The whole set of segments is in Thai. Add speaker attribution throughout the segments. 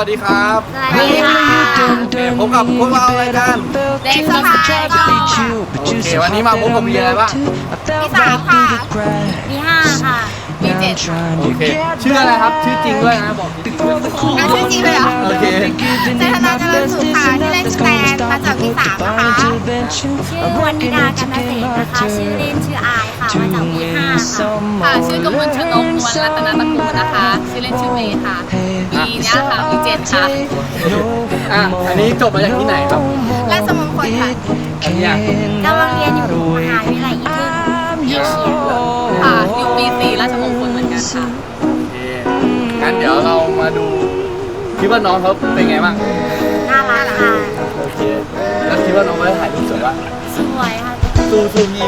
Speaker 1: สวัสดีครับ
Speaker 2: สวัสดีค่ะ
Speaker 1: พบกับพวกเรารายการ
Speaker 2: เด็กสะพายก็
Speaker 1: โอเควันนี้มาพบกับมีอะไรบ้าง
Speaker 2: มีสามค่ะมีห้าค่ะมีเจ็ด
Speaker 1: โอเคชื่ออะไรครับชื่อจริงด้วยนะบอกชื่อจริงด้วย
Speaker 2: เอาชื่อจริงเลยเหรอ
Speaker 1: โอเค
Speaker 2: เจตนาเจริญสุขค่ะที่เล่นสแตนมาจากที่สามนะคะชื่อวันนิดากันเกษตรนะคะชื่อเล่นชื่ออายค่ะมาจากวีห้าค่ะ
Speaker 3: ค่ะชื่อกมลชนกนวลรัตนตระกูลนะคะ ชื่อเล่นชื่อเมย์ค่ะปีเนี้ยค่ะปีเจ็ดค่ะ
Speaker 1: อะอันนี้จบมาจากที่ไหนครับ
Speaker 2: ราชมงคลค่ะ
Speaker 1: อันเนี้ย
Speaker 2: กำ
Speaker 3: คิ
Speaker 1: ดว่าน้องเขาเป็นไงบ้าง
Speaker 2: น่ารักค่ะ
Speaker 1: โอเคแล้วคิดว่าน้องเขาจะถ่ายรูปสวยปะ
Speaker 2: สวยค่ะ
Speaker 1: สู้สู้ยี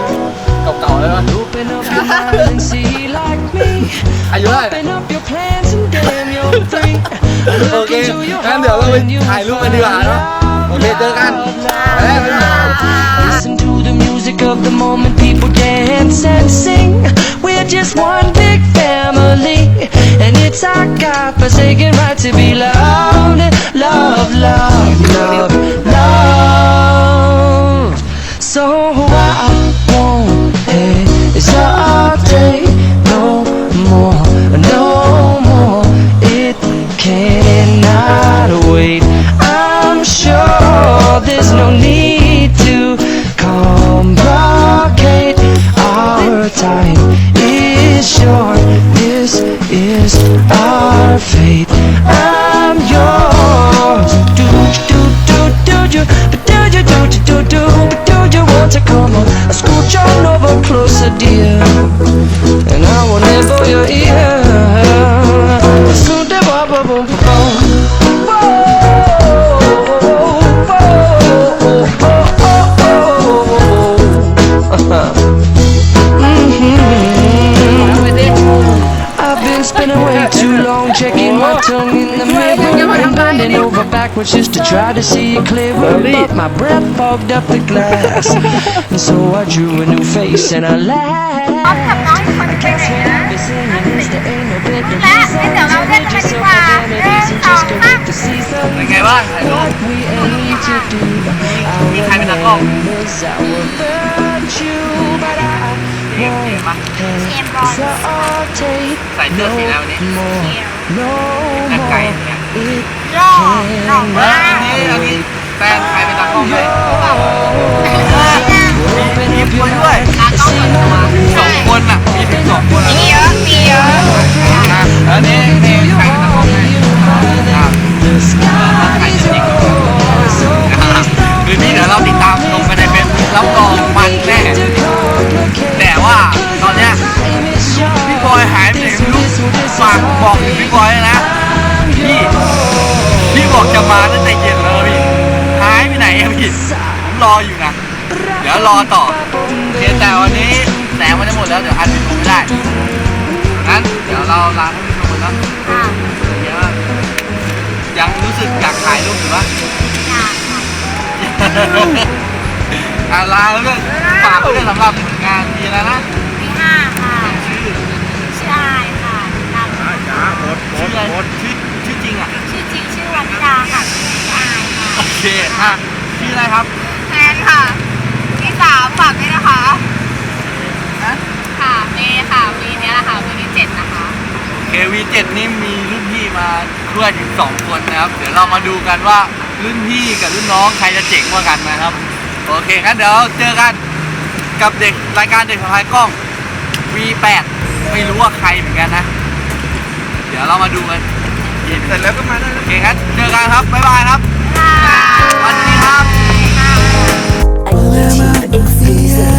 Speaker 1: เก่าๆเลยปะอายุเท่าไหร่เนี่ยโอเคงั้นเดี๋ยวเราไปถ่ายรูปกันดีกว่าเนาะ โอเค เจอกันไปแล้วบ๊ายบาย
Speaker 4: Listen to the music of the moment, people dance and sing. We're just one big family, and it's our God-forsaken right to be loved, love, love, love, love. So I won't hesitate no more, no more. It cannot wait. I'm sure there's no need to complicate. Our time is short. Is our fate. I'm yours. Do do do do do you do do do do? But do you want to come on? Scooch on over closer, dear. I've been spending way too long checking my tongue in the mirror and bending over backwards just to try to see it clearer. But my breath fogged up the glass, and so I drew a new face and I laughed.
Speaker 2: พร้อมกับน้องอีกคนไปไหนนะ
Speaker 4: Be singing is there ain't no better
Speaker 2: และงั้นเดี๋ยวเราเล่นกันเลยดีกว่าหนึ่งสองสาม
Speaker 4: to see
Speaker 1: เป็นไงบ้างถ่ายรูป
Speaker 4: like we aim to do.
Speaker 1: มีใครเป็นตากล้อง
Speaker 4: Is our virtue, but I
Speaker 1: เอ็มเอ็มปะ
Speaker 2: เชมบอล
Speaker 4: hesitate
Speaker 1: ใส่เสื้อสีแล้ววันนี้
Speaker 4: more, no
Speaker 1: นักไก่
Speaker 4: more.
Speaker 1: เนี่ย
Speaker 4: It
Speaker 2: รอหล่อ
Speaker 1: เฮ้
Speaker 2: มายก
Speaker 1: อั พี่บอยด้วยนะพี่พี่บอกจะมาตั้งแต่เย็นแล้วพี่หายไปไหนอะพี่ผมรออยู่นะ เดี๋ยวรอต่อเพียงแต่วันนี้แสงมันจะหมดแล้วเดี๋ยวอัดวิดีโอไม่ได้งั้นเดี๋ยวเราลาท่านผู้ชมกันเนาะ
Speaker 2: ค่ะ
Speaker 1: เดี๋ยวยังรู้สึกอยากถ่ายรูปอยู่ปะ
Speaker 2: อยากค่ะ
Speaker 1: อะลาแล้วก็ฝากเพื่อนสำหรับงานทีแล้วนะ
Speaker 2: มีห้าค่ะชื่ออายค่ะตาม
Speaker 1: ชื่ออะไรชื่อชื่อจริงอะ
Speaker 2: ชื่อจริงชื่อวันนิดาค่ะชื่ออายค่ะ
Speaker 1: โอเคอะชื่ ออะไรครับ
Speaker 2: แทนค่ะที่สามฝากด้วยนะคะ
Speaker 1: นะ
Speaker 3: ค่ะเมย์ค่ะปีเนี้ยแหละค่ะปีที่เจ็ดนะคะ
Speaker 1: เควีเจ็ดนี่มีรุ่นพี่มาด้วยถึงสองคนนะครับ เดี๋ยวเรามาดูกันว่ารุ่นพี่กับรุ่นน้องใครจะเจ๋งกว่ากันนะครับ โอเคงั้นเดี๋ยวเจอกันกับเด็กรายการเด็กสะพายกล้อง V8 ไม่รู้ว่าใครเหมือนกันนะ เดี๋ยวเรามาดูกันเสร็จแล้วก็มาได้โอเคงั้นเจอกันครับ บ๊ายบายครับ
Speaker 2: ค่ะ
Speaker 1: สวัสดีครับ
Speaker 5: I'm breath is